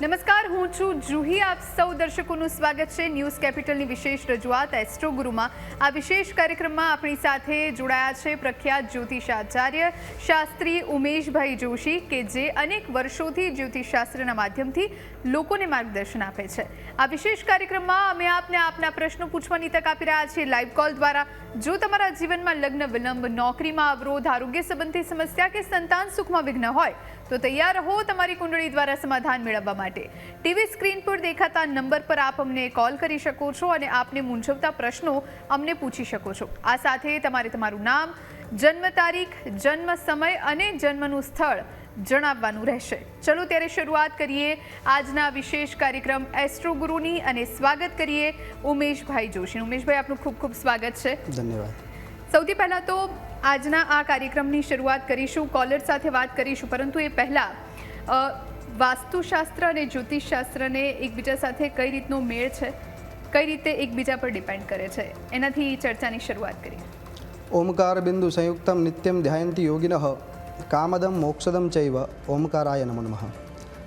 નમસ્કાર, હું છું જુહી. આપ સૌ દર્શકોનું સ્વાગત છે ન્યૂઝ કેપિટલની વિશેષ રજૂઆત એસ્ટ્રો ગુરુમાં. આ વિશેષ કાર્યક્રમમાં આપણી સાથે જોડાયા છે પ્રખ્યાત જ્યોતિષાચાર્ય શાસ્ત્રી ઉમેશભાઈ જોશી કે જે અનેક વર્ષોથી જ્યોતિષશાસ્ત્રના માધ્યમથી લોકોને માર્ગદર્શન આપે છે. આ વિશેષ કાર્યક્રમમાં અમે આપને આપના પ્રશ્નો પૂછવાની તક આપી રહ્યા છીએ લાઈવ કોલ દ્વારા. જો તમારા જીવનમાં લગ્ન વિલંબ, નોકરીમાં અવરોધ, આરોગ્ય સંબંધી સમસ્યા કે સંતાન સુખમાં વિઘ્ન હોય તો તૈયાર રહો તમારી કુંડળી દ્વારા સમાધાન મેળવવા માટે. ટીવી સ્ક્રીન પર દેખાતા નંબર પર આપ અમને કોલ કરી શકો છો અને આપને મૂંઝવતા પ્રશ્નો અમને પૂછી શકો છો. આ સાથે તમારે તમારું નામ જન્મ તારીખ જન્મ સમય અને જન્મનું સ્થળ જણાવવાનું રહેશે. ચલો ત્યારે શરૂઆત કરીએ આજના વિશેષ કાર્યક્રમ એસ્ટ્રો ગુરુની અને સ્વાગત કરીએ ઉમેશભાઈ જોશી ઉમેશભાઈ આપનું ખૂબ ખૂબ સ્વાગત છે. ધન્યવાદ. સૌથી પહેલાં તો આજના આ કાર્યક્રમની શરૂઆત કરીશું. કોલર સાથે વાત કરીશું. પરંતુ એ પહેલાં વાસ્તુશાસ્ત્ર અને જ્યોતિષશાસ્ત્રને એકબીજા સાથે કઈ રીતનો મેળ છે? કઈ રીતે એકબીજા પર ડિપેન્ડ કરે છે? એનાથી ચર્ચાની શરૂઆત કરીએ. ઓમકાર બિંદુ સંયુક્તમ નિત્યમ ધ્યાયંતિ યોગિનઃ કામદમ મોક્ષદમ ચૈવ ઓમકારાય નમો નમઃ.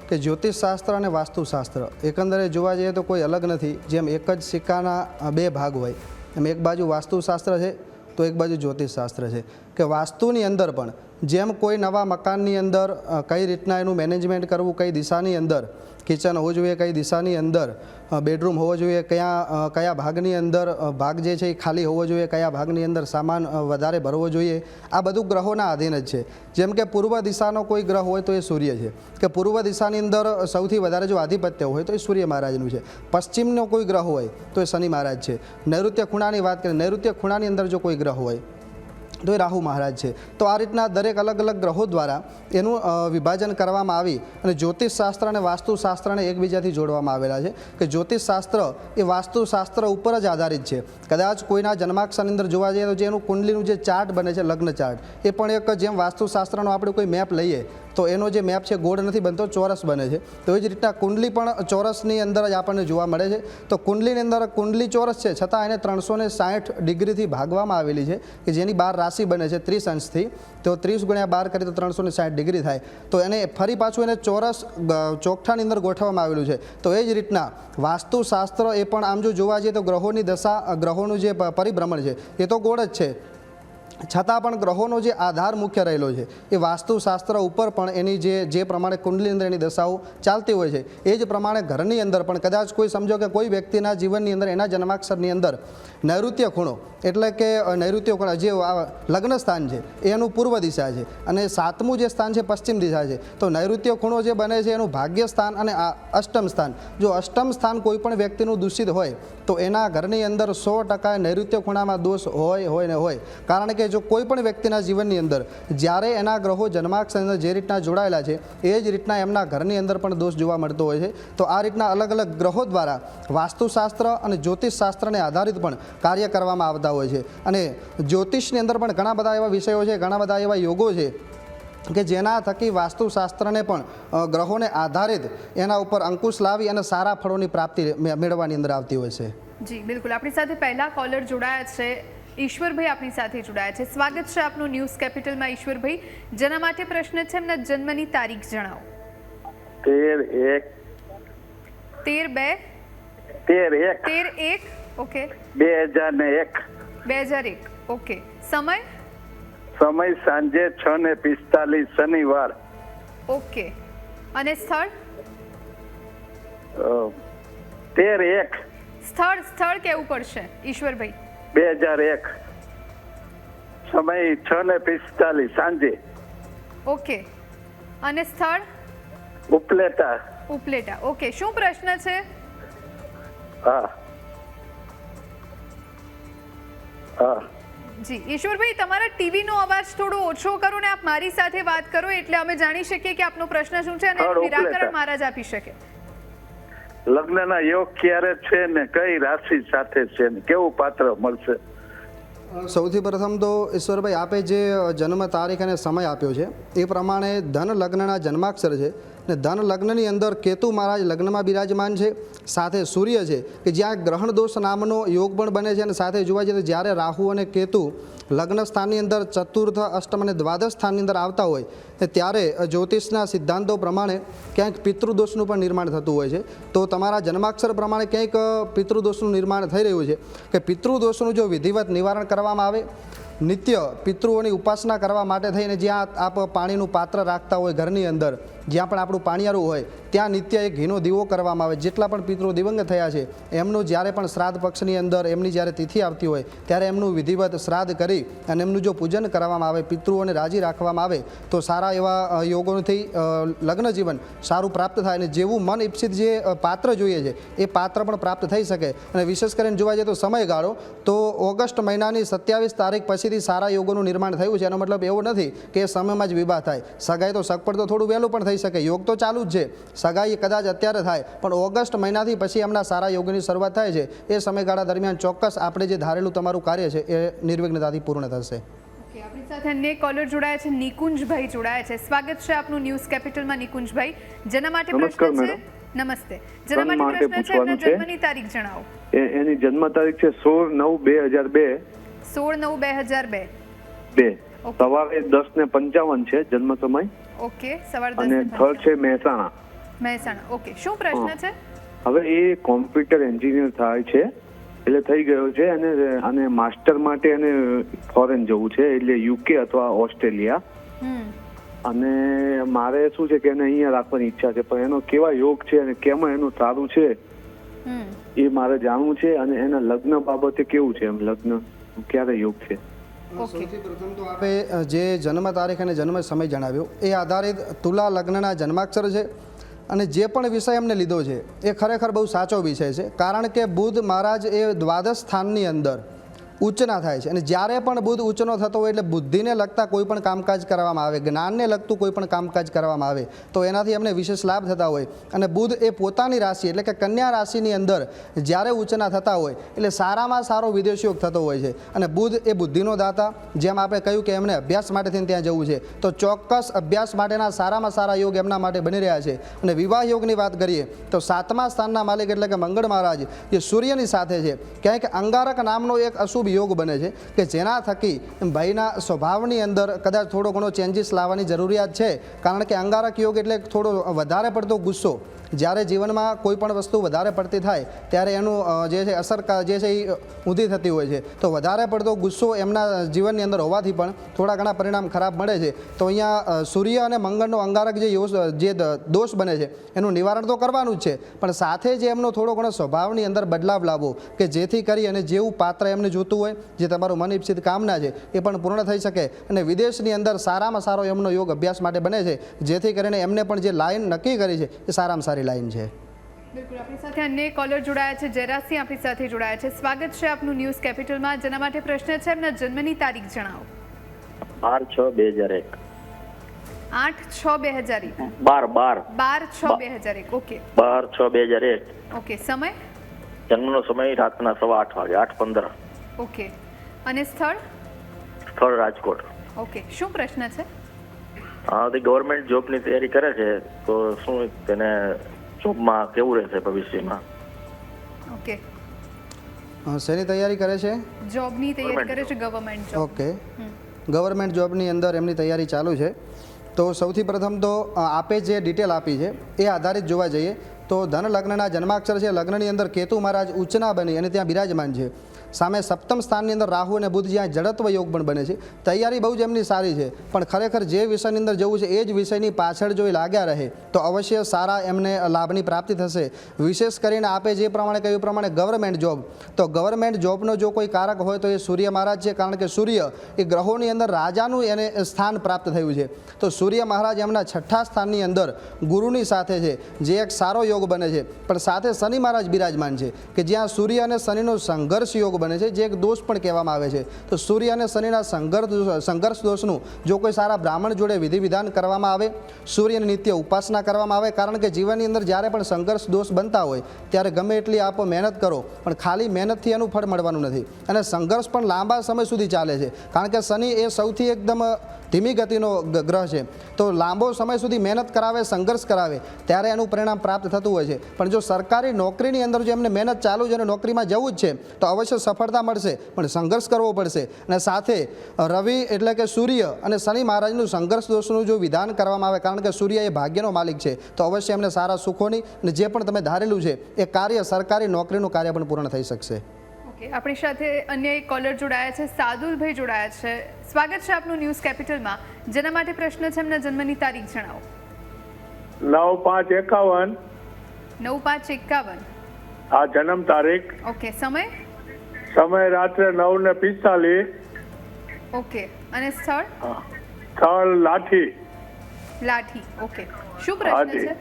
કે જ્યોતિષશાસ્ત્ર અને વાસ્તુશાસ્ત્ર એકંદરે જોવા જઈએ તો કોઈ અલગ નથી. જેમ એક જ સિક્કાના બે ભાગ હોય. એમ એક બાજુ વાસ્તુશાસ્ત્ર છે તો એક બાજુ જ્યોતિષશાસ્ત્ર છે. કે વાસ્તુની અંદર પણ, જેમ કોઈ નવા મકાનની અંદર કઈ રીતના એનું મેનેજમેન્ટ કરવું, કઈ દિશાની અંદર કિચન હોવું જોઈએ, કઈ દિશાની અંદર બેડરૂમ હોવો જોઈએ, કયા કયા ભાગની અંદર ભાગ જે છે એ ખાલી હોવો જોઈએ, કયા ભાગની અંદર સામાન વધારે ભરવો જોઈએ, આ બધું ગ્રહોના આધીન જ છે. જેમ કે પૂર્વ દિશાનો કોઈ ગ્રહ હોય તો એ સૂર્ય છે. કે પૂર્વ દિશાની અંદર સૌથી વધારે જો આધિપત્ય હોય તો એ સૂર્ય મહારાજનું છે. પશ્ચિમનો કોઈ ગ્રહ હોય તો એ શનિ મહારાજ છે. નૈઋત્ય ખૂણાની વાત કરીએ, નૈઋત્ય ખૂણાની અંદર જો કોઈ ગ્રહ હોય તો એ રાહુ મહારાજ છે. તો આ રીતના દરેક અલગ અલગ ગ્રહો દ્વારા એનું વિભાજન કરવામાં આવી અને જ્યોતિષશાસ્ત્ર અને વાસ્તુશાસ્ત્રને એકબીજાથી જોડવામાં આવેલા છે કે જ્યોતિષશાસ્ત્ર એ વાસ્તુશાસ્ત્ર ઉપર જ આધારિત છે. કદાચ કોઈના જન્માક્ષરની અંદર જોવા જઈએ તો જે એનું કુંડલીનું જે ચાર્ટ બને છે લગ્ન ચાર્ટ એ પણ એક જેમ વાસ્તુશાસ્ત્રનો આપણે કોઈ મેપ લઈએ તો એનો જે મેપ છે, ગોળ નથી બનતો, ચોરસ બને છે. તો એ જ રીતના કુંડલી પણ ચોરસની અંદર જ આપણને જોવા મળે છે. તો કુંડલીની અંદર કુંડલી ચોરસ છે, છતાં એને ત્રણસો ને સાઠ ડિગ્રીથી ભાગવામાં આવેલી છે કે જેની બાર રાશિ બને છે, ત્રીસ અંશથી. તો ત્રીસ ગુણ્યા બાર કરીએ તો ત્રણસો ને સાઠ ડિગ્રી થાય. તો એને ફરી પાછું એને ચોરસ ચોકઠાની અંદર ગોઠવવામાં આવેલું છે. તો એ જ રીતના વાસ્તુશાસ્ત્ર એ પણ આમ જો જોવા જઈએ તો ગ્રહોની દશા ગ્રહોનું જે પરિભ્રમણ છે, એ તો ગોળ જ છે. છતાં પણ ગ્રહોનો જે આધાર મુખ્ય રહેલો છે, એ વાસ્તુશાસ્ત્ર ઉપર પણ એની જે જે પ્રમાણે કુંડલી અંદર એની દશાઓ ચાલતી હોય છે, એ જ પ્રમાણે ઘરની અંદર પણ કદાચ કોઈ સમજો કે કોઈ વ્યક્તિના જીવનની અંદર, એના જન્માક્ષરની અંદર નૈઋત્ય ખૂણો, એટલે કે નૈઋત્ય ખૂણો, જે લગ્ન સ્થાન છે, એનું પૂર્વ દિશા છે, અને સાતમું જે સ્થાન છે, પશ્ચિમ દિશા છે. તો નૈઋત્ય ખૂણો જે બને છે, એનું ભાગ્ય સ્થાન અને અષ્ટમ સ્થાન. જો અષ્ટમ સ્થાન કોઈ પણ વ્યક્તિનું દૂષિત હોય, તો એના ઘરની અંદર સો ટકા નૈઋત્ય ખૂણામાં દોષ હોય હોય ને હોય. કારણ કે જો કોઈ પણ વ્યક્તિના જીવનની અંદર જ્યારે એના ગ્રહો જન્માક્ષર અંદર જે રીતના જોડાયેલા છે, એ જ રીતના એમના ઘરની અંદર પણ દોષ જોવા મળતો હોય છે. તો આ રીતના અલગ અલગ ગ્રહો દ્વારા વાસ્તુશાસ્ત્ર અને જ્યોતિષશાસ્ત્રને આધારિત પણ કાર્ય કરવામાં આવતા હોય છે. અને જ્યોતિષની અંદર પણ ઘણા બધા એવા વિષયો છે ઘણા બધા એવા યોગો છે કે જેના થકી વાસ્તુશાસ્ત્રને પણ ગ્રહોને આધારિત એના ઉપર અંકુશ લાવી અને સારા ફળોની પ્રાપ્તિ મેળવવાની અંદર આવતી હોય છે. જી બિલકુલ. આપણી સાથે પહેલા કોલર જોડાયા છે. ઈશ્વરભાઈ આપણી સાથે જોડાયા છે. સ્વાગત છે આપનું ન્યૂઝ કેપિટલમાં ઈશ્વરભાઈ. જેના માટે પ્રશ્ન છે એમના જન્મની તારીખ જણાવો. તેર એક. તેર બે. તેર એક. તેર એક. ઓકે. બે હજાર ને એક. બે હજાર એક. ઓકે. સમય? સમય સાંજે છ ને પિસ્તાલીસ શનિવાર. ઓકે. અને સ્થળ? તેર એક. સ્થળ સ્થળ કેવું પડશે? ઈશ્વરભાઈ. બે હજાર એક. સમય છ ને પિસ્તાલીસ સાંજે. ઓકે. અને સ્થળ? ઉપલેટા. ઉપલેટા. ઓકે. શું પ્રશ્ન છે? હા. જી ઈશ્વરભાઈ તમારા ટીવીનો અવાજ થોડો ઓછો કરો ને આપ મારી સાથે વાત કરો એટલે અમે જાણી શકીએ કે આપનો પ્રશ્ન શું છે અને. નિરાકરણ મહારાજ આપી શકે. લગ્નના યોગ ક્યારે છે ને કઈ રાશિ સાથે છે ને કેવું પાત્ર મળશે? સૌથી પ્રથમ તો ઈશ્વરભાઈ આપે જે જન્મ તારીખ અને સમય આપ્યો છે એ પ્રમાણે ધન લગ્નના જન્માક્ષર છે. અને ધન લગ્નની અંદર કેતુ મહારાજ લગ્નમાં બિરાજમાન છે, સાથે સૂર્ય છે, કે જ્યાં ગ્રહણ દોષ નામનો યોગ પણ બને છે અને સાથે જોવા જઈએ તો જ્યારે રાહુ અને કેતુ લગ્ન સ્થાનની અંદર ચતુર્થ, અષ્ટમ અને દ્વાદશ સ્થાનની અંદર આવતા હોય ત્યારે જ્યોતિષના સિદ્ધાંતો પ્રમાણે ક્યાંક પિતૃદોષનું પણ નિર્માણ થતું હોય છે. તો તમારા જન્માક્ષર પ્રમાણે ક્યાંક પિતૃદોષનું નિર્માણ થઈ રહ્યું છે. કે પિતૃદોષનું જો વિધિવત નિવારણ કરવામાં આવે, નિત્ય પિતૃઓની ઉપાસના કરવા માટે થઈને જ્યાં આપ પાણીનું પાત્ર રાખતા હોય ઘરની અંદર જ્યાં પણ આપણું પાણીયારું હોય, ત્યાં નિત્ય એક ઘીનો દીવો કરવામાં આવે. જેટલા પણ પિતૃ દિવંગ થયા છે, એમનું જ્યારે પણ શ્રાદ્ધ પક્ષની અંદર એમની જ્યારે તિથિ આવતી હોય, ત્યારે એમનું વિધિવત શ્રાદ્ધ કરી અને એમનું જો પૂજન કરવામાં આવે, પિતૃઓને રાજી રાખવામાં આવે, તો સારા એવા યોગોથી લગ્ન જીવન સારું પ્રાપ્ત થાય અને જેવું મન ઈપ્સિત જે પાત્ર જોઈએ છે, એ પાત્ર પણ પ્રાપ્ત થઈ શકે. અને વિશેષ કરીને જોવા જઈએ તો સમયગાળો, તો ઓગસ્ટ મહિનાની સત્યાવીસ તારીખ પછીથી સારા યોગોનું નિર્માણ થયું છે. એનો મતલબ એવો નથી કે સમયમાં જ વિવાહ થાય. સગાઈ તો સગપડ તો થોડું વહેલું પણ થઈ શકે. યોગ તો ચાલુ જ છે. સગાઈ કદાચ અત્યારે થાય પણ ઓગસ્ટ મહિનાથી પછી એમના સારા યોગની શરૂઆત થાય છે. એ સમયગાળા દરમિયાન ચોક્કસ આપણે જે ધારેલું તમારું કાર્ય છે એ નિર્વિઘ્નતાથી પૂર્ણ થશે. આપણી સાથે અન્ય કોલર જોડાયા છે. નિકુંજભાઈ જોડાયા છે. સ્વાગત છે આપનું ન્યૂઝ કેપિટલમાં નિકુંજભાઈ. જેના માટે પ્રશ્ન છે? નમસ્તે. જેના માટે પ્રશ્ન છે પૂછવાનું છે. જન્મની તારીખ જણાવો. એની જન્મ તારીખ છે સોળ નવ બે હજાર બે. સોળ નવ બે હજાર બે. બે. સવારે દસ ને પંચાવન છે જન્મ સમય. ઓકે સવાર 10 અને થર્ડ છે મહેસાણા. મહેસાણા. ઓકે શું પ્રશ્ન છે? હવે એ કોમ્પ્યુટર એન્જિનિયર થાય છે એટલે થઈ ગયો છે અને અને માસ્ટર માટે એને ફોરેન જવું છે એટલે યુકે અથવા ઓસ્ટ્રેલિયા. હમ. અને મારે શું છે કે એને અહીંયા રાખવાની ઈચ્છા છે પણ એનો કેવા યોગ છે અને કેમાં એનું સારું છે એ મારે જાણવું છે અને એના લગ્ન બાબતે કેવું છે એમ લગ્ન? ક્યારે યોગ છે. સૌથી પ્રથમ તો આપે જે જન્મ તારીખ અને જન્મ સમય જણાવ્યો એ આધારિત તુલા લગ્નના જન્માક્ષર છે અને જે પણ વિષય એમને લીધો છે એ ખરેખર બહુ સાચો વિષય છે. કારણ કે બુધ મહારાજ એ દ્વાદશ સ્થાનની અંદર ઉચ્ચના થાય છે. અને જ્યારે પણ બુધ ઉચ્ચનો થતો હોય એટલે બુદ્ધિને લગતા કોઈ પણ કામકાજ કરવામાં આવે, જ્ઞાનને લગતું કોઈ પણ કામકાજ કરવામાં આવે, તો એનાથી એમને વિશેષ લાભ થતા હોય. અને બુદ્ધ એ પોતાની રાશિ એટલે કે કન્યા રાશિની અંદર જ્યારે ઉચ્ચના થતા હોય, એટલે સારામાં સારો વિદેશયોગ થતો હોય છે. અને બુધ એ બુદ્ધિનો દાતા, જેમ આપણે કહ્યું કે એમને અભ્યાસ માટે થઈને ત્યાં જવું છે. તો ચોક્કસ અભ્યાસ માટેના સારામાં સારા યોગ એમના માટે બની રહ્યા છે. અને વિવાહ યોગની વાત કરીએ, તો સાતમા સ્થાનના માલિક એટલે કે મંગળ મહારાજ જે સૂર્યની સાથે છે. ક્યાંક અંગારક નામનો એક અશુભ યોગ બને છે કે જેના થકી ભાઈના સ્વભાવની અંદર કદાચ થોડો ઘણો ચેન્જીસ લાવવાની જરૂરિયાત છે. કારણ કે અંગારક યોગ એટલે થોડો વધારે પડતો ગુસ્સો. જ્યારે જીવનમાં કોઈ પણ વસ્તુ વધારે પડતી થાય, ત્યારે એનું જે છે અસર જે છે એ ઊંધી થતી હોય છે. તો વધારે પડતો ગુસ્સો એમના જીવનની અંદર હોવાથી પણ થોડા ઘણા પરિણામ ખરાબ મળે છે. તો અહીંયા સૂર્ય અને મંગળનો અંગારક જે જે દોષ બને છે, એનું નિવારણ તો કરવાનું જ છે. પણ સાથે જે એમનો થોડો ઘણો સ્વભાવની અંદર બદલાવ લાવવો કે જેથી કરી અને જેવું પાત્ર એમને જોતું હોય જે તમારું મન ઈપ્સિત કામના છે એ પણ પૂર્ણ થઈ શકે. અને વિદેશની અંદર સારામાં સારો એમનો યોગ અભ્યાસ માટે બને છે જેથી કરીને એમને પણ જે લાઈન નક્કી કરી છે એ સારામાં સારી લાઈન છે. બિલકુલ આપણી સાથે અન્ય કોલર જોડાયા છે જરાસી આપણી સાથે જોડાયા છે. સ્વાગત છે આપનું ન્યૂઝ કેપિટલમાં. જેના માટે પ્રશ્ન છે એમના જન્મની તારીખ જણાવો. બાર છ બે હજાર એક. આઠ છ બે હજાર એક. બાર બાર. બાર છ બે હજાર એક. ઓકે. બાર છ બે હજાર એક. ઓકે સમય? જન્મનો સમય રાતના સવા આઠ વાગે આઠ પંદર. ઓકે. અને સ્થળ? સ્થળ રાજકોટ. ઓકે. શું પ્રશ્ન છે? હા તે ગવર્મેન્ટ જોબની તૈયારી કરે છે તો શું તેને જોબમાં કેવું રહેશે ભવિષ્યમાં? ઓકે. શેની તૈયારી કરે છે? જોબની તૈયારી કરે છે ગવર્મેન્ટ જોબ. ઓકે. ગવર્મેન્ટ જોબની અંદર એમની તૈયારી ચાલુ છે. તો સૌથી પ્રથમ તો આપે જે ડિટેલ આપી છે એ આધારિત જોવા જઈએ. તો ધન લગ્નના જન્માક્ષર છે. લગ્નની અંદર કેતુ મહારાજ ઉચ્ચના બની અને ત્યાં બિરાજમાન છે. સામે સપ્તમ સ્થાનની અંદર રાહુ અને બુધ જ્યાં જડત્વ યોગ પણ બને છે. તૈયારી બહુ જ એમની સારી છે, પણ ખરેખર જે વિષયની અંદર જવું છે એ જ વિષયની પાછળ જો એ લાગ્યા રહે, તો અવશ્ય સારા એમને લાભની પ્રાપ્તિ થશે. વિશેષ કરીને આપે જે પ્રમાણે કહ્યું પ્રમાણે ગવર્મેન્ટ જોબ. તો ગવર્મેન્ટ જોબનો જો કોઈ કારક હોય તો એ સૂર્ય મહારાજ છે, કારણ કે સૂર્ય એ ગ્રહોની અંદર રાજાનું એને સ્થાન પ્રાપ્ત થયું છે. તો સૂર્ય મહારાજ એમના છઠ્ઠા સ્થાનની અંદર ગુરુની સાથે છે, જે એક સારો યોગ બને છે. પણ સાથે શનિ મહારાજ બિરાજમાન છે, કે જ્યાં સૂર્ય અને શનિનો સંઘર્ષ યોગ બને છે, જે એક દોષ પણ કહેવામાં આવે છે. તો સૂર્ય અને શનિના સંઘર્ષ સંઘર્ષ દોષનું જો કોઈ સારા બ્રાહ્મણ જોડે વિધિ વિધાન કરવામાં આવે, સૂર્યની નિત્ય ઉપાસના કરવામાં આવે, કારણ કે જીવનની અંદર જ્યારે પણ સંઘર્ષ દોષ બનતા હોય, ત્યારે ગમે એટલી આપ મહેનત કરો, પણ ખાલી મહેનતથી એનું ફળ મળવાનું નથી. અને સંઘર્ષ પણ લાંબા સમય સુધી ચાલે છે. કારણ કે શનિ એ સૌથી એકદમ ધીમી ગતિનો ગ્રહ છે. તો લાંબો સમય સુધી મહેનત કરાવે, સંઘર્ષ કરાવે, ત્યારે એનું પરિણામ પ્રાપ્ત થતું હોય છે. પણ જો સરકારી નોકરીની અંદર જો એમને મહેનત ચાલુ છે અને નોકરીમાં જવું જ છે, તો અવશ્ય સફળતા મળશે. પણ સંઘર્ષ કરવો પડશે. અને સાથે રવિ એટલે કે સૂર્ય અને શનિ મહારાજનું સંઘર્ષ દોષનું જો વિધાન કરવામાં આવે, કારણ કે સૂર્ય એ ભાગ્યનો માલિક છે, તો અવશ્ય એમને સારા સુખોની અને જે પણ તમે ધારેલું છે, એ કાર્ય સરકારી નોકરીનું કાર્ય પણ પૂર્ણ થઈ શકશે. ઓકે આપણી સાથે અન્ય એક કોલર જોડાયા છે સાદુલભાઈ જોડાયા છે. સ્વાગત છે આપનું ન્યૂઝ કેપિટલમાં. જેના માટે પ્રશ્ન છે એમના જન્મની તારીખ જણાવો. નવ પાંચ એકાવન. નવ પાંચ એકાવન. આ જન્મ તારીખ. ઓકે સમય? સમય રાત્રે નવ ને પિસ્તાલીસ. ઓકે અને સ્થળ? સ્થળ લાઠી. લાઠી ઓકે. શું પ્રશ્ન છે?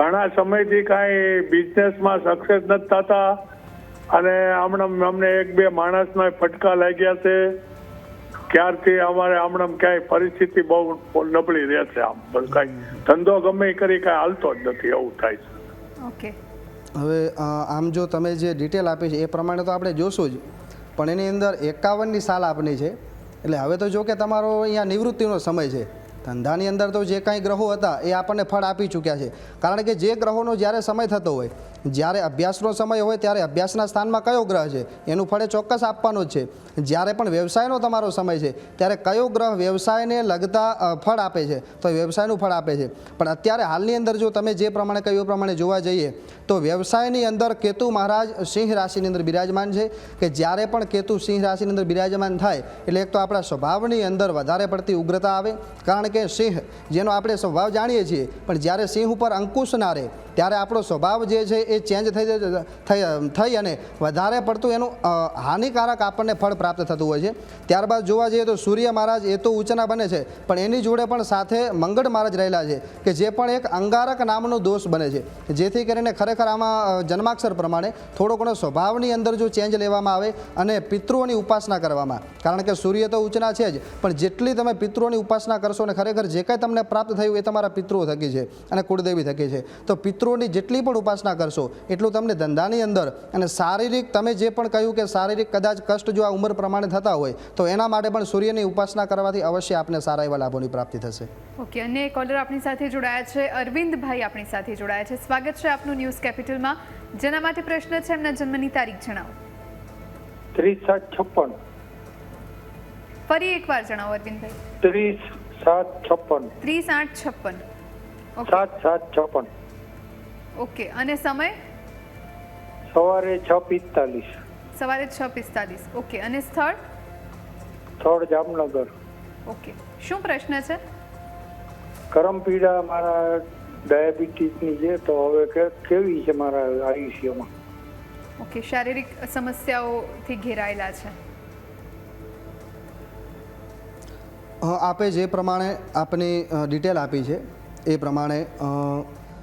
ઘણા સમયથી કાંઈ બિઝનેસમાં સક્સેસ નથી થતા. અને હમણાં અમને એક બે માણસના ફટકા લાગ્યા છે. ક્યારથી અમારે હમણાં ક્યાંય પરિસ્થિતિ બહુ નબળી રહે છે આમ. બસ કાંઈ ધંધો ગમે એ કરી કાંઈ હાલતો જ નથી એવું થાય છે. ઓકે. હવે આમ જો તમે જે ડિટેલ આપી છે એ પ્રમાણે તો આપણે જોશું જ. પણ એની અંદર એકાવનની સાલ આપની છે. એટલે હવે તો જો કે તમારો અહીંયા નિવૃત્તિનો સમય છે. ધંધાની અંદર તો જે કાંઈ ગ્રહો હતા એ આપણને ફળ આપી ચૂક્યા છે. કારણ કે જે ગ્રહોનો જ્યારે સમય થતો હોય જ્યારે અભ્યાસનો સમય હોય ત્યારે અભ્યાસના સ્થાનમાં કયો ગ્રહ છે? એનું ફળે ચોક્કસ આપવાનું જ છે. જ્યારે પણ વ્યવસાયનો તમારો સમય છે, ત્યારે કયો ગ્રહ વ્યવસાયને લગતા ફળ આપે છે? તો વ્યવસાયનું ફળ આપે છે. પણ અત્યારે હાલની અંદર જો તમે જે પ્રમાણે કહ્યું પ્રમાણે જોવા જઈએ, તો વ્યવસાયની અંદર કેતુ મહારાજ સિંહ રાશિની અંદર બિરાજમાન છે કે જ્યારે પણ કેતુ સિંહ રાશિની અંદર બિરાજમાન થાય, એટલે એક તો આપણા સ્વભાવની અંદર વધારે પડતી ઉગ્રતા આવે. કારણ કે સિંહ, જેનો આપણે સ્વભાવ જાણીએ છીએ, પણ જ્યારે સિંહ ઉપર અંકુશ ના રહે, ત્યારે આપણો સ્વભાવ જે છે એ ચેન્જ થઈ થઈ થઈ અને વધારે પડતું એનું હાનિકારક આપણને ફળ પ્રાપ્ત થતું હોય છે. ત્યારબાદ જોવા જઈએ તો સૂર્ય મહારાજ એ તો ઉચના બને છે, પણ એની જોડે પણ સાથે મંગળ મહારાજ રહેલા છે, કે જે પણ એક અંગારક નામનો દોષ બને છે. જેથી કરીને ખરેખર આમાં જન્માક્ષર પ્રમાણે થોડો ઘણો સ્વભાવની અંદર જો ચેન્જ લેવામાં આવે અને પિતૃઓની ઉપાસના કરવામાં. કારણ કે સૂર્ય તો ઉચના છે જ, પણ જેટલી તમે પિતૃઓની ઉપાસના કરશો ને ખરેખર જે કાંઈ તમને પ્રાપ્ત થયું એ તમારા પિતૃઓ થકી છે અને કુળદેવી થકી છે. તો પિતૃઓની જેટલી પણ ઉપાસના કરશો એટલું તમને ધંધાની અંદર અને શારીરિક તમે જે પણ કહ્યું કે શારીરિક કદાચ કષ્ટ જો આ ઉંમર પ્રમાણે થતા હોય તો એના માટે પણ સૂર્યની ઉપાસના કરવાથી અવશ્ય આપને સારા એવા લાભોની પ્રાપ્તિ થશે. ઓકે અને કોલર આપણી સાથે જોડાયા છે અરવિંદભાઈ આપણી સાથે જોડાયા છે. સ્વાગત છે આપનું ન્યૂઝ કેપિટલમાં. જેના માટે પ્રશ્ન છે એમના જન્મની તારીખ જણાવો. ત્રીસ સાત છપ્પન. ફરી એકવાર જણાવો અરવિંદભાઈ. ત્રીસ સાત છપ્પન. ત્રીસ આઠ છપ્પન. સાત સાત છપ્પન. ઓકે અને સમય? સવારે છ પિસ્તાલીસ. સવારે છ પિસ્તાલીસ. ઓકે અને સ્થળ? સ્થળ જામનગર. ઓકે. શું પ્રશ્ન છે? કરમપીડા મારા ડાયાબિટીસની છે તો હવે કે- કેવી છે મારા આયુષ્યમાં? ઓકે શારીરિક સમસ્યાઓથી ઘેરાયેલા છે. આપે જે પ્રમાણે આપની ડિટેલ આપી છે એ પ્રમાણે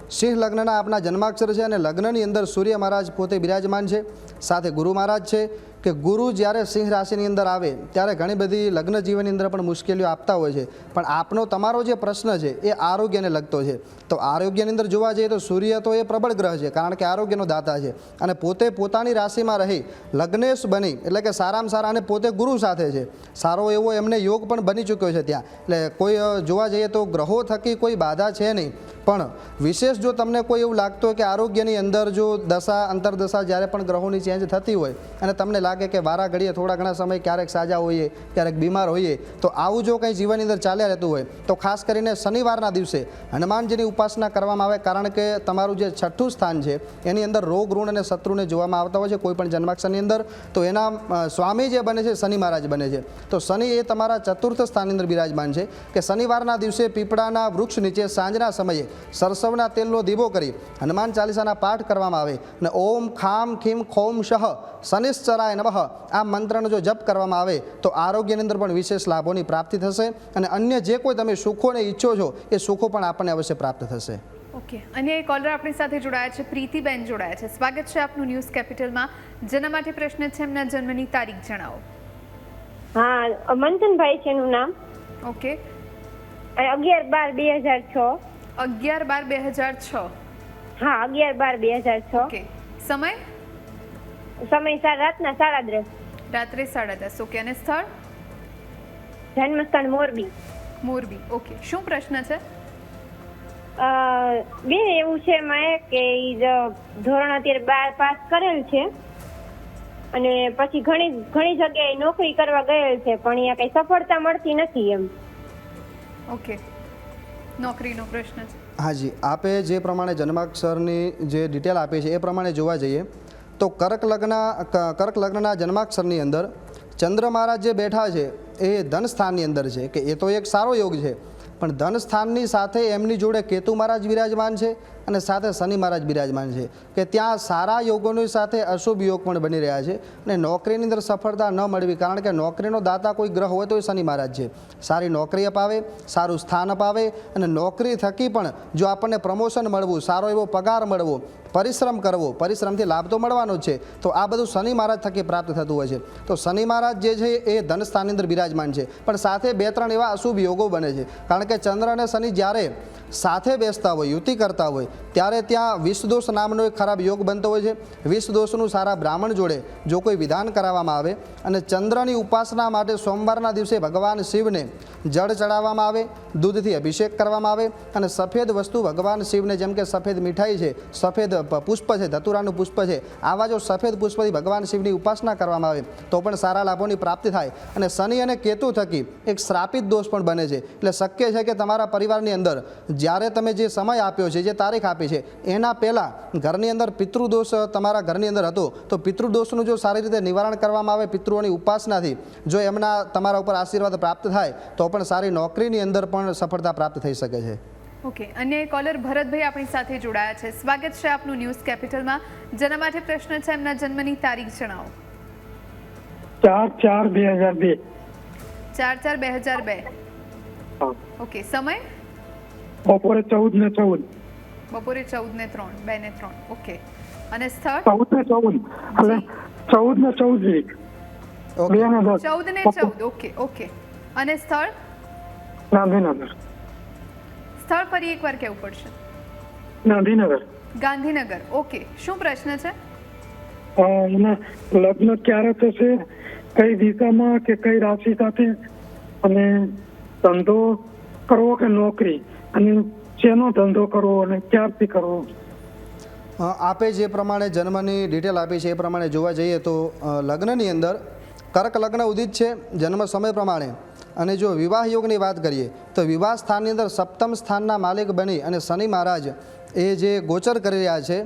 સિંહ લગ્નના આપના જન્માક્ષર છે અને લગ્નની અંદર સૂર્ય મહારાજ પોતે બિરાજમાન છે, સાથે ગુરુ મહારાજ છે. કે ગુરુ જ્યારે સિંહ રાશિની અંદર આવે, ત્યારે ઘણી બધી લગ્ન જીવનની અંદર પણ મુશ્કેલીઓ આપતા હોય છે. પણ આપનો તમારો જે પ્રશ્ન છે, એ આરોગ્યને લગતો છે. તો આરોગ્યની અંદર જોવા જઈએ તો સૂર્ય તો એ પ્રબળ ગ્રહ છે, કારણ કે આરોગ્યનો દાતા છે. અને પોતે પોતાની રાશિમાં રહી, લગ્નેશ બની, એટલે કે સારામાં સારા અને પોતે ગુરુ સાથે છે. સારો એવો એમને યોગ પણ બની ચૂક્યો છે ત્યાં. એટલે કોઈ જોવા જઈએ તો ગ્રહો થકી કોઈ બાધા છે નહીં. પણ વિશેષ જો તમને કોઈ એવું લાગતું હોય કે આરોગ્યની અંદર જો દશા, અંતરદશા જ્યારે પણ ગ્રહોની ચેન્જ થતી હોય, અને તમને લાગે કે વારા ઘડીએ થોડા ઘણા સમય ક્યારેક સાજા હોઈએ, ક્યારેક બીમાર હોઈએ, તો આવું જો કંઈ જીવનની અંદર ચાલ્યા રહેતું હોય, તો ખાસ કરીને શનિવારના દિવસે હનુમાનજીની ઉપાસના કરવામાં આવે, કારણ કે તમારું જે છઠ્ઠું સ્થાન છે, એની અંદર રોગ, ઋણ અને શત્રુને જોવામાં આવતા હોય છે, કોઈ પણ જન્માક્ષરની અંદર, તો એના સ્વામી જે બને છે, શનિ મહારાજ બને છે. તો શનિ એ તમારા ચતુર્થ સ્થાનની અંદર બિરાજમાન છે, કે શનિવારના દિવસે પીપળાના વૃક્ષ નીચે સાંજના સમયે સરસવના તેલનો દીવો કરી હનુમાન ચાલીસાના પાઠ કરવામાં આવે, અને ઓમ ખામ ખીમ ખોમ શહ શનિશ્ચરાય નમઃ. આ મંત્રનો જો જપ કરવામાં આવે તો આરોગ્યની અંદર પણ વિશેષ લાભોની પ્રાપ્તિ થશે અને અન્ય જે કોઈ તમે સુખોને ઈચ્છો છો એ સુખો પણ આપણને અવશ્ય પ્રાપ્ત થશે. ઓકે. અન્ય એક કોલર આપણી સાથે જોડાયા છે પ્રીતિબેન જોડાયા છે. સ્વાગત છે આપનું ન્યૂઝ કેપિટલમાં. જેના માટે પ્રશ્ન છે એમના જન્મની તારીખ જણાવો. હા મંથનભાઈ છે એનું નામ. ઓકે. અને અગિયાર બાર બે હજાર છ. અગિયાર બાર બે હજાર છ. હા અગિયાર બાર બે હજાર છ. ઓકે. સમય? સમય રાતના સાડા દસ રાત્રે સાડા દસ ઓકે અને સ્થળ જન્મસ્થળ મોરબી મોરબી ઓકે શું પ્રશ્ન છે બેન એવું છે મેં કે ઈ જ ધોરણ અત્યારે બાર પાસ કરેલ છે અને પછી ઘણી ઘણી જગ્યાએ નોકરી કરવા ગયેલ છે પણ અહીંયા કઈ સફળતા મળતી નથી એમ ઓકે નોકરીનો પ્રશ્ન છે હાજી આપે જે પ્રમાણે જન્માક્ષરની જે ડિટેલ આપી છે એ પ્રમાણે જોવા જઈએ તો કર્ક લગ્ન કર્ક લગ્નના જન્માક્ષરની અંદર ચંદ્ર મહારાજ જે બેઠા છે, એ ધન સ્થાનની અંદર છે, કે એ તો એક સારો યોગ છે. પણ ધન સ્થાનની સાથે એમની જોડે કેતુ મહારાજ વિરાજમાન છે અને સાથે શનિ મહારાજ બિરાજમાન છે. કે ત્યાં સારા યોગોની સાથે અશુભ યોગ પણ બની રહ્યા છે અને નોકરીની અંદર સફળતા ન મળવી કારણ કે નોકરીનો દાતા કોઈ ગ્રહ હોય તો એ શનિ મહારાજ છે. સારી નોકરી અપાવે, સારું સ્થાન અપાવે અને નોકરી થકી પણ જો આપણને પ્રમોશન મળવું, સારો એવો પગાર મળવો, પરિશ્રમ કરવો, પરિશ્રમથી લાભ તો મળવાનો જ છે, તો આ બધું શનિ મહારાજ થકી પ્રાપ્ત થતું હોય છે. તો શનિ મહારાજ જે છે એ ધનસ્થાનની અંદર બિરાજમાન છે. પણ સાથે બે ત્રણ એવા અશુભ યોગો બને છે. કારણ કે ચંદ્ર અને શનિ જ્યારે સાથે બેસતા હોય, યુતિ કરતા હોય ત્યારે ત્યાં વિષદોષ નામનો એક ખરાબ યોગ બનતો હોય છે. વિષદોષનું સારા બ્રાહ્મણ જોડે જો કોઈ વિધાન કરાવવામાં આવે અને ચંદ્રની ઉપાસના માટે સોમવારના દિવસે ભગવાન શિવને જળ ચડાવવામાં આવે, દૂધથી અભિષેક કરવામાં આવે અને સફેદ વસ્તુ ભગવાન શિવને જેમ કે સફેદ મીઠાઈ છે, સફેદ પુષ્પ છે, ધતુરાનું પુષ્પ છે, આવા જો સફેદ પુષ્પથી ભગવાન શિવની ઉપાસના કરવામાં આવે, તો પણ સારા લાભોની પ્રાપ્તિ થાય અને શનિ અને કેતુ થકી એક શ્રાપિત દોષ પણ બને છે. એટલે શક્ય છે કે તમારા પરિવારની અંદર જ્યારે તમે જે સમય આપ્યો છે, જે તારીખ આપી છે. એના પહેલાં ઘરની અંદર પિતૃદોષ તમારા ઘરની અંદર હતો તો પિતૃદોષનું જો સારી રીતે નિવારણ કરવામાં આવે પિતૃઓની ઉપાસનાથી જો એમના તમારા ઉપર આશીર્વાદ પ્રાપ્ત થાય તો પણ સારી નોકરીની અંદર પણ સફળતા પ્રાપ્ત થઈ શકે છે. ઓકે અને કોલર ભરતભાઈ આપણી સાથે જોડાયા છે. સ્વાગત છે આપનું ન્યૂઝ કેપિટલમાં. જેના માટે પ્રશ્ન છે એમના જન્મની તારીખ જણાવો. ચાર ચાર બે હજાર બે. ચાર ચાર બે હજાર બે. ઓકે સમય? બપોરે ચૌદ ને ચૌદ. બપોરે ચૌદ ને ત્રણ બે ને ત્રણ. ઓકે અને સ્થળ? ચૌદ. ને ચૌદ અને ચૌદ ને ચૌદ બે ને દસ. ચૌદ ને ચૌદ. ઓકે ઓકે અને સ્થળ? ગાંધીનગર. સ્થળ ફરી એકવાર કહેવું પડશે. ગાંધીનગર. ગાંધીનગર. ઓકે શું પ્રશ્ન છે? અને લગ્ન ક્યારે થશે? કઈ દિશામાં કે કઈ રાશિ સાથે? અને ધંધો કરવો કે નોકરી? અને શેનો ધંધો કરવો અને ક્યારથી કરવો. આપે જે પ્રમાણે જન્મની ડિટેલ આપી છે, એ પ્રમાણે જોવા જઈએ તો લગ્નની અંદર કર્ક લગ્ન ઉદિત છે, જન્મ સમય પ્રમાણે. અને જો વિવાહ યોગની વાત કરીએ, તો વિવાહ સ્થાનની અંદર સપ્તમ સ્થાનના માલિક બની અને શનિ મહારાજ એ જે ગોચર કરી રહ્યા છે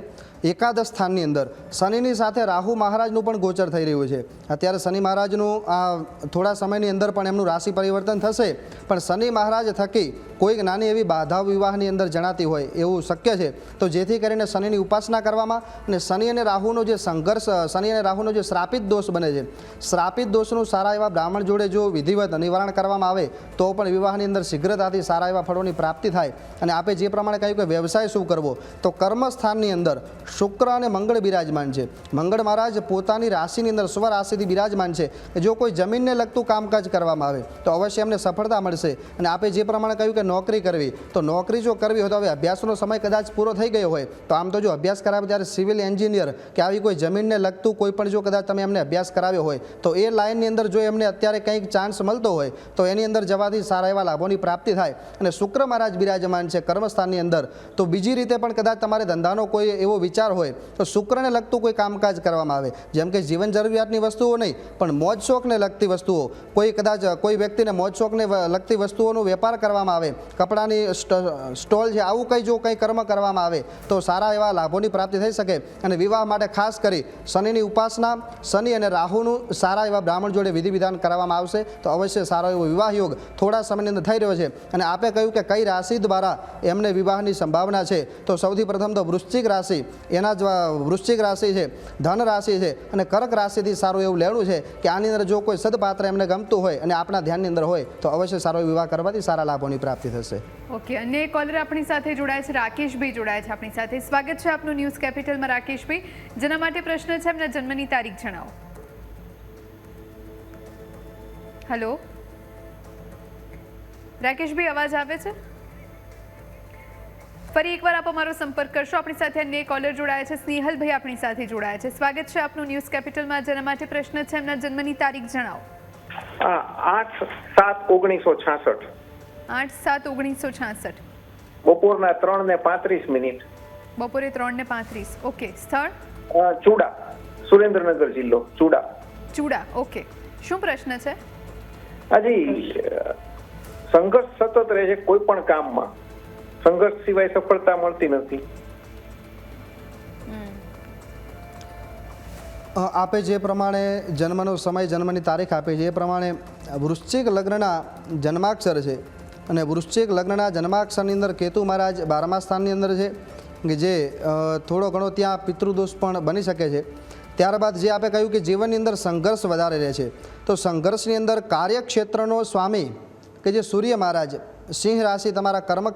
એકાદશ સ્થાનની અંદર. શનિની સાથે રાહુ મહારાજનું પણ ગોચર થઈ રહ્યું છે. અત્યારે શનિ મહારાજનું આ થોડા સમયની અંદર પણ એમનું રાશિ પરિવર્તન થશે. પણ શનિ મહારાજ થકી કોઈક નાની એવી બાધા વિવાહની અંદર જણાતી હોય એવું શક્ય છે. તો જેથી કરીને શનિની ઉપાસના કરવામાં અને શનિ અને રાહુનો જે સંઘર્ષ, શનિ અને રાહુનો જે શ્રાપિત દોષ બને છે. શ્રાપિત દોષનું સારા એવા બ્રાહ્મણ જોડે જો વિધિવત નિવારણ કરવામાં આવે, તો પણ વિવાહની અંદર શીઘ્રતાથી સારા એવા ફળોની પ્રાપ્તિ થાય. અને આપે જે પ્રમાણે કહ્યું કે વ્યવસાય શું કરવો, તો કર્મસ્થાનની અંદર શુક્ર અને મંગળ બિરાજમાન છે. મંગળ મહારાજ પોતાની રાશિની અંદર સ્વરાશિથી બિરાજમાન છે જો કોઈ જમીનને લગતું કામકાજ કરવામાં આવે, તો અવશ્ય એમને સફળતા મળશે. અને આપે જે પ્રમાણે કહ્યું કે નોકરી કરવી, તો નોકરી જો કરવી હોય તો હવે અભ્યાસનો સમય કદાચ પૂરો થઈ ગયો હોય. તો આમ તો જો અભ્યાસ કરાવે ત્યારે સિવિલ એન્જિનિયર કે આવી કોઈ જમીનને લગતું કોઈ પણ જો કદાચ તમે એમને અભ્યાસ કરાવ્યો હોય, તો એ લાઇનની અંદર જો એમને અત્યારે કંઈક ચાન્સ મળતો હોય, તો એની અંદર જવાથી સારા એવા લાભોની પ્રાપ્તિ થાય. અને શુક્ર મહારાજ બિરાજમાન છે કર્મસ્થાનની અંદર, તો બીજી રીતે પણ કદાચ તમારે ધંધાનો કોઈ એવો વિચાર હોય તો શુક્રને લગતું કોઈ કામકાજ કરવામાં આવે. જેમ કે જીવન જરૂરિયાતની વસ્તુઓ નહીં, પણ મોજ શોખને લગતી વસ્તુઓ. કોઈ કદાચ કોઈ વ્યક્તિને મોજ શોખને લગતી વસ્તુઓનો વેપાર કરવામાં આવે. કપડાની સ્ટ- સ્ટોલ છે, આવું કંઈ જો કંઈ કર્મ કરવામાં આવે, તો સારા એવા લાભોની પ્રાપ્તિ થઈ શકે. અને વિવાહ માટે ખાસ કરી શનિની ઉપાસના, શનિ અને રાહુનું સારા એવા બ્રાહ્મણ જોડે વિધિ વિધાન કરવામાં આવશે, તો અવશ્ય સારો એવો વિવાહ યોગ થોડા સમયની અંદર થઈ રહ્યો છે. અને આપે કહ્યું કે કઈ રાશિ દ્વારા એમને વિવાહની સંભાવના છે, તો સૌથી પ્રથમ તો વૃશ્ચિક રાશિ. એના જ વૃશ્ચિક રાશિ છે, ધન રાશિ છે અને કર્ક રાશિથી સારું એવું લેણું છે કે આની અંદર જો કોઈ સદપાત્ર એમને ગમતું હોય અને આપણા ધ્યાનની અંદર હોય તો અવશ્ય સારો વિવાહ કરવાથી સારા લાભોની પ્રાપ્તિ થશે. ઓકે, અને કોલર આપણી સાથે જોડાયા છે રાકેશભાઈ જોડાયા છે આપણી સાથે. સ્વાગત છે આપનું ન્યૂઝ કેપિટલમાં રાકેશભાઈ જેના માટે પ્રશ્ન છે, એમના જન્મની તારીખ જણાવો. હેલો રાકેશભાઈ અવાજ આવે છે? ફરી એકવાર આપ અમારો સંપર્ક કરશો. આપણી સાથે અન્ય કોલર જોડાયા છે. સ્નેહલભાઈ આપણી સાથે જોડાયા છે. સ્વાગત છે આપનું ન્યૂઝ કેપિટલમાં. જેના માટે પ્રશ્ન છે એમના જન્મની તારીખ જણાવો. આઠ સાત ઓગણીસો છાસઠ. આઠ સાત ઓગણીસો છાસઠ. બપોરના ત્રણ ને પાંત્રીસ મિનિટ. બપોરે ત્રણ ને પાંત્રીસ. ઓકે સ્થળ? ચુડા સુરેન્દ્રનગર જિલ્લો ચુડા. ચૂડા ઓકે. શું પ્રશ્ન છે? હાજી સંઘર્ષ સતત રહે છે કોઈ પણ કામમાં. સંઘર્ષ સિવાય સફળતા મળતી નથી. આપે જે પ્રમાણે જન્મનો સમય, જન્મની તારીખ આપે છે, એ પ્રમાણે વૃશ્ચિક લગ્નના જન્માક્ષર છે. અને વૃશ્ચિક લગ્નના જન્માક્ષરની અંદર કેતુ મહારાજ બારમા સ્થાનની અંદર છે, કે જે થોડો ઘણો ત્યાં પિતૃદોષ પણ બની શકે છે. ત્યારબાદ જે આપે કહ્યું કે જીવનની અંદર સંઘર્ષ વધારે રહે છે. તો સંઘર્ષની અંદર કાર્યક્ષેત્રનો સ્વામી, કે જે સૂર્ય મહારાજ સિંહ રાશિ તમારા કર્મ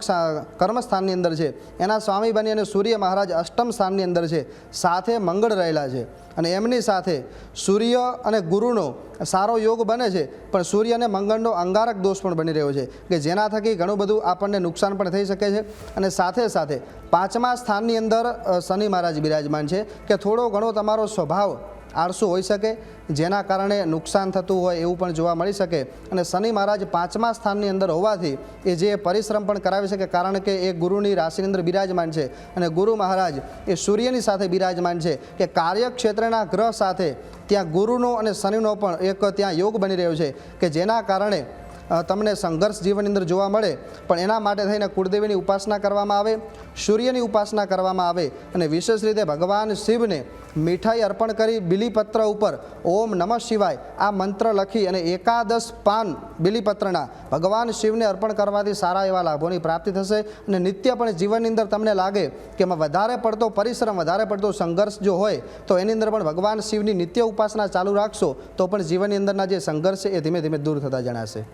કર્મસ્થાનની અંદર છે. એના સ્વામી બની અને સૂર્ય મહારાજ અષ્ટમ સ્થાનની અંદર છે. સાથે મંગળ રહેલા છે. અને એમની સાથે સૂર્ય અને ગુરુનો સારો યોગ બને છે. પણ સૂર્ય અને મંગળનો અંગારક દોષ પણ બની રહ્યો છે. કે જેના થકી ઘણું બધું આપણને નુકસાન પણ થઈ શકે છે. અને સાથે સાથે પાંચમા સ્થાનની અંદર શનિ મહારાજ બિરાજમાન છે. કે થોડો ઘણો તમારો સ્વભાવ આળસુ હોઈ શકે, જેના કારણે નુકસાન થતું હોય એવું પણ જોવા મળી શકે. અને શનિ મહારાજ પાંચમા સ્થાનની અંદર હોવાથી એ જે પરિશ્રમ પણ કરાવી શકે, કારણ કે એ ગુરુની રાશિની અંદર બિરાજમાન છે. અને ગુરુ મહારાજ એ સૂર્યની સાથે બિરાજમાન છે કે કાર્યક્ષેત્રના ગ્રહ સાથે ત્યાં ગુરુનો અને શનિનો પણ એક ત્યાં યોગ બની રહ્યો છે, કે જેના કારણે તમને સંઘર્ષ જીવનની અંદર જોવા મળે, પણ એના માટે થઈને કુળદેવીની ઉપાસના કરવામાં આવે, સૂર્યની ઉપાસના કરવામાં આવે અને વિશેષ રીતે ભગવાન શિવને મીઠાઈ અર્પણ કરી બિલીપત્ર ઉપર ઓમ નમઃ શિવાય આ મંત્ર લખી અને એકાદશ પાન બિલીપત્રના ભગવાન શિવને અર્પણ કરવાથી સારા એવા લાભોની પ્રાપ્તિ થશે અને નિત્ય પણ જીવનની અંદર તમને લાગે કે એમાં વધારે પડતો પરિશ્રમ, વધારે પડતો સંઘર્ષ જો હોય, તો એની અંદર પણ ભગવાન શિવની નિત્ય ઉપાસના ચાલુ રાખશો, તો પણ જીવનની અંદરના જે સંઘર્ષ છે એ ધીમે ધીમે દૂર થતા જણાશે.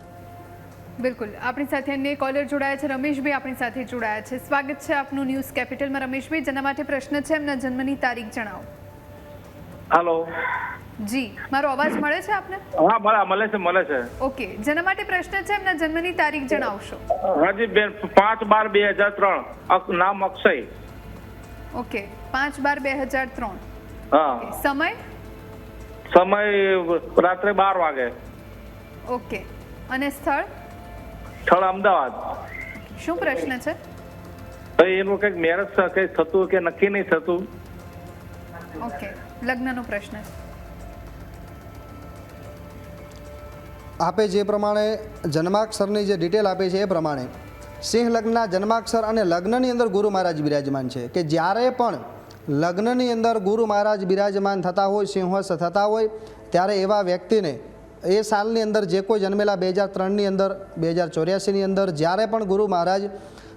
બિલકુલ. આપણી સાથે અન્ય કોલર જોડાયા છે. રમેશભાઈ આપણી સાથે જોડાયા છે. સ્વાગત છે આપનું ન્યૂઝ કેપિટલમાં. રમેશભાઈ જેના માટે પ્રશ્ન છે એમના જન્મની તારીખ જણાવો. હાલો જી મારો અવાજ મળે છે આપને? હા મળે મળે છે મળે છે. ઓકે. જેના માટે પ્રશ્ન છે એમના જન્મની તારીખ જણાવશો. હાજી બેન પાંચ બાર બે હજાર ત્રણ. નામ અક્ષય. ઓકે. પાંચ બાર બે હજાર ત્રણ. હા. સમય? સમય રાત્રે બાર વાગે. ઓકે. અને સ્થળ? સ્થળ અમદાવાદ. શું પ્રશ્ન છે? એનું કંઈક મેરેજ કંઈક થતું કે નક્કી નહીં થતું? ઓકે લગ્નનો પ્રશ્ન. આપે જે પ્રમાણે જન્માક્ષરની જે ડિટેલ આપે છે એ પ્રમાણે સિંહ લગ્નના જન્માક્ષર અને લગ્નની અંદર ગુરુ મહારાજ બિરાજમાન છે. કે જ્યારે પણ લગ્નની અંદર ગુરુ મહારાજ બિરાજમાન થતા હોય સિંહસ્થ થતા હોય ત્યારે એવા વ્યક્તિને એ સાલની અંદર જે કોઈ જન્મેલા બે હજાર ત્રણની અંદર, બે હજાર ચોર્યાસીની અંદર જ્યારે પણ ગુરુ મહારાજ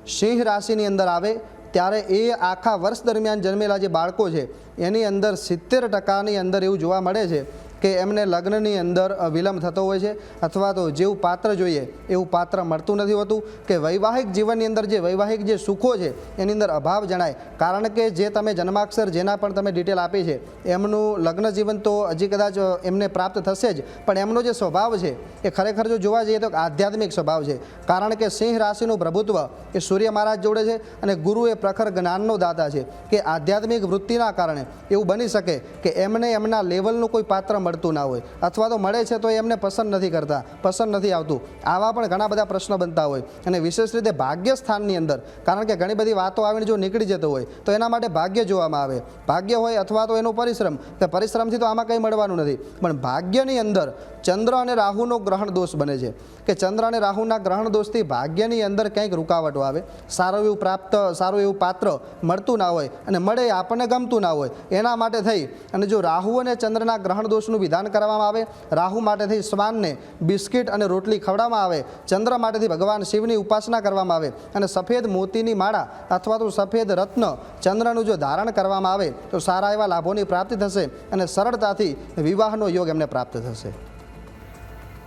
સિંહ રાશિની અંદર આવે, ત્યારે એ આખા વર્ષ દરમિયાન જન્મેલા જે બાળકો છે, એની અંદર સિત્તેર ટકાની અંદર એવું જોવા મળે છે કે એમને લગ્નની અંદર વિલંબ થતો હોય છે અથવા તો જેવું પાત્ર જોઈએ એવું પાત્ર મળતું નથી હોતું કે વૈવાહિક જીવનની અંદર જે વૈવાહિક જે સુખો છે એની અંદર અભાવ જણાય. કારણ કે જે તમે જન્માક્ષર જેના પણ તમે ડિટેલ આપી છે, એમનું લગ્ન જીવન તો હજી કદાચ એમને પ્રાપ્ત થશે જ. પણ એમનો જે સ્વભાવ છે એ ખરેખર જો જોવા જઈએ તો આધ્યાત્મિક સ્વભાવ છે. કારણ કે સિંહ રાશિનું પ્રભુત્વ એ સૂર્ય મહારાજ જોડે છે અને ગુરુ એ પ્રખર જ્ઞાનનો દાતા છે કે આધ્યાત્મિક વૃત્તિના કારણે એવું બની શકે કે એમને એમના લેવલનું કોઈ પાત્ર મળતું ના હોય. અથવા તો મળે છે તો એ એમને પસંદ નથી કરતા, પસંદ નથી આવતું. આવા પણ ઘણા બધા પ્રશ્નો બનતા હોય અને વિશેષ રીતે ભાગ્ય સ્થાનની અંદર, કારણ કે ઘણી બધી વાતો આવીને જો નીકળી જતો હોય, તો એના માટે ભાગ્ય જોવામાં આવે. ભાગ્ય હોય અથવા તો એનો પરિશ્રમ, તે પરિશ્રમથી તો આમાં કંઈ મળવાનું નથી. પણ ભાગ્યની અંદર ચંદ્ર અને રાહુનો ગ્રહણ દોષ બને છે. કે ચંદ્ર અને રાહુના ગ્રહણ દોષથી ભાગ્યની અંદર કંઈક રૂકાવટો આવે, સારું એવું પ્રાપ્ત, સારું એવું પાત્ર મળતું ના હોય અને મળે આપણને ગમતું ના હોય, એના માટે થઈ. અને જો રાહુ અને ચંદ્રના ગ્રહણ દોષનું યજ્ઞનું વિધાન કરવામાં આવે, રાહુ માટેથી શ્વાનને બિસ્કિટ અને રોટલી ખવડાવવામાં આવે, ચંદ્ર માટેથી ભગવાન શિવની ઉપાસના કરવામાં આવે અને સફેદ મોતીની માળા અથવા તો સફેદ રત્ન ચંદ્રનું જો ધારણ કરવામાં આવે, તો સારા એવા લાભોની પ્રાપ્તિ થશે અને સરળતાથી વિવાહનો યોગ એમને પ્રાપ્ત થશે.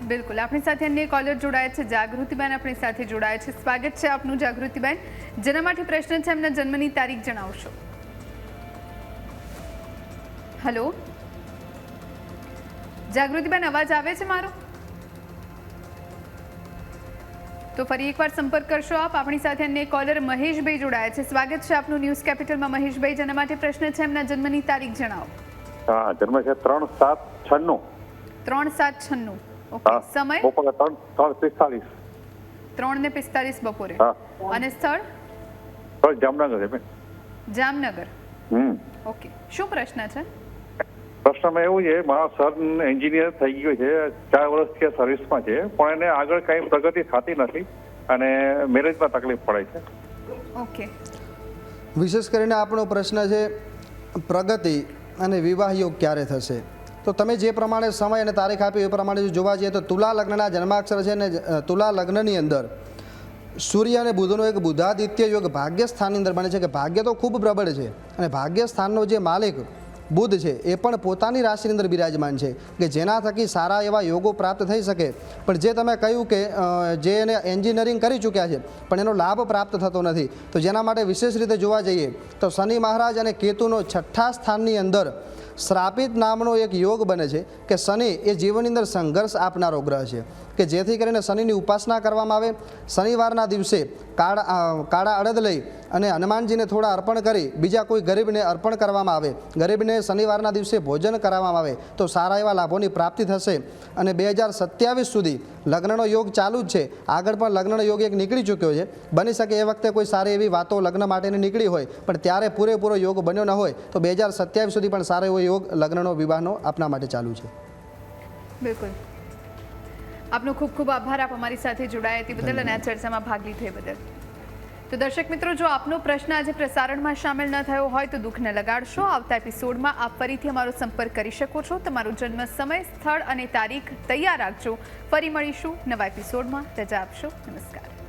બિલકુલ. આપણી સાથે અન્ય કોલર જોડાયા છે. જાગૃતિબેન આપણી સાથે જોડાયા છે. સ્વાગત છે આપનું જાગૃતિબેન. જેના માટે પ્રશ્ન છે એમના જન્મની તારીખ જણાવશો. હલો જાગૃતિબેન અવાજ આવે છે મારો? તો ફરી એકવાર સંપર્ક કરશો આપ. આપણી સાથે અન્ય કોલર મહેશભાઈ જોડાયા છે. સ્વાગત છે આપનું ન્યૂઝ કેપિટલમાં. મહેશભાઈ જેના માટે પ્રશ્ન છે એમના જન્મની તારીખ જણાવો. હા જન્મ છે ત્રણ સાત છન્નું. ત્રણ સાત છન્નું. ઓકે સમય? બપોરે ત્રણ ત્રણ પિસ્તાલીસ. ત્રણ ને પિસ્તાલીસ બપોરે. અને સ્થળ? જામનગર જામનગર. હમ. ઓકે. શું પ્રશ્ન છે? પ્રશ્નમાં એવું છે મારા સન એન્જિનિયર થઈ ગયો છે ચાર વર્ષથી આ સર્વિસમાં છે પણ એને આગળ કઈ પ્રગતિ થતી નથી અને મેરેજમાં તકલીફ પડે છે. ઓકે. વિશેષ કરીને આપણો પ્રશ્ન છે પ્રગતિ અને વિવાહ યોગ ક્યારે થશે? તો તમે જે પ્રમાણે સમય અને તારીખ આપી એ પ્રમાણે જો જોવા જઈએ તો તુલા લગ્નના જન્માક્ષર છે ને તુલા લગ્નની અંદર સૂર્ય અને બુધનો એક બુધાદિત્ય યોગ ભાગ્યસ્થાનની અંદર બને છે કે ભાગ્ય તો ખૂબ પ્રબળ છે. અને ભાગ્યસ્થાનનો જે માલિક બુધ છે. એ પણ પોતાની રાશિની અંદર બિરાજમાન છે કે જેના થકી સારા એવા યોગો પ્રાપ્ત થઈ શકે. પણ જે તમે કહ્યું કે જે એને એન્જિનિયરિંગ કરી ચૂક્યા છે, પણ એનો લાભ પ્રાપ્ત થતો નથી. તો જેના માટે વિશેષ રીતે જોવા જઈએ, તો શનિ મહારાજ અને કેતુનો છઠ્ઠા સ્થાનની અંદર શ્રાપિત નામનો એક યોગ બને છે કે શનિ એ જીવનની અંદર સંઘર્ષ આપનારો ગ્રહ છે. કે જેથી કરીને શનિની ઉપાસના કરવામાં આવે, શનિવારના દિવસે કાળા કાળા અડદ લઈ અને હનુમાનજીને થોડા અર્પણ કરી બીજા કોઈ ગરીબને અર્પણ કરવામાં આવે, ગરીબને શનિવારના દિવસે ભોજન કરાવવામાં આવે, તો સારા એવા લાભોની પ્રાપ્તિ થશે. અને બે હજાર સત્યાવીસ સુધી લગ્નનો યોગ ચાલુ જ છે. આગળ પણ લગ્નનો યોગ એક નીકળી ચૂક્યો છે. બની શકે એ વખતે કોઈ સારી એવી વાતો લગ્ન માટેની નીકળી હોય, પણ ત્યારે પૂરેપૂરો યોગ બન્યો ન હોય, તો બે હજાર સત્યાવીસ સુધી પણ સારો એવો યોગ લગ્નનો વિવાહનો આપના માટે ચાલુ છે. બિલકુલ. આપનો ખૂબ ખૂબ આભાર. આપ અમારી સાથે જોડાયા તે બદલ અને આ ચર્ચામાં ભાગ લીધો બદલ. તો દર્શક મિત્રો, જો આપનો પ્રશ્ન આજે પ્રસારણમાં સામેલ ન થયો હોય તો દુઃખને લગાડશો. આવતા એપિસોડમાં આપ ફરીથી અમારો સંપર્ક કરી શકો છો. તમારો જન્મ સમય, સ્થળ અને તારીખ તૈયાર રાખજો. ફરી મળીશું નવા એપિસોડમાં. રજા આપશો. નમસ્કાર.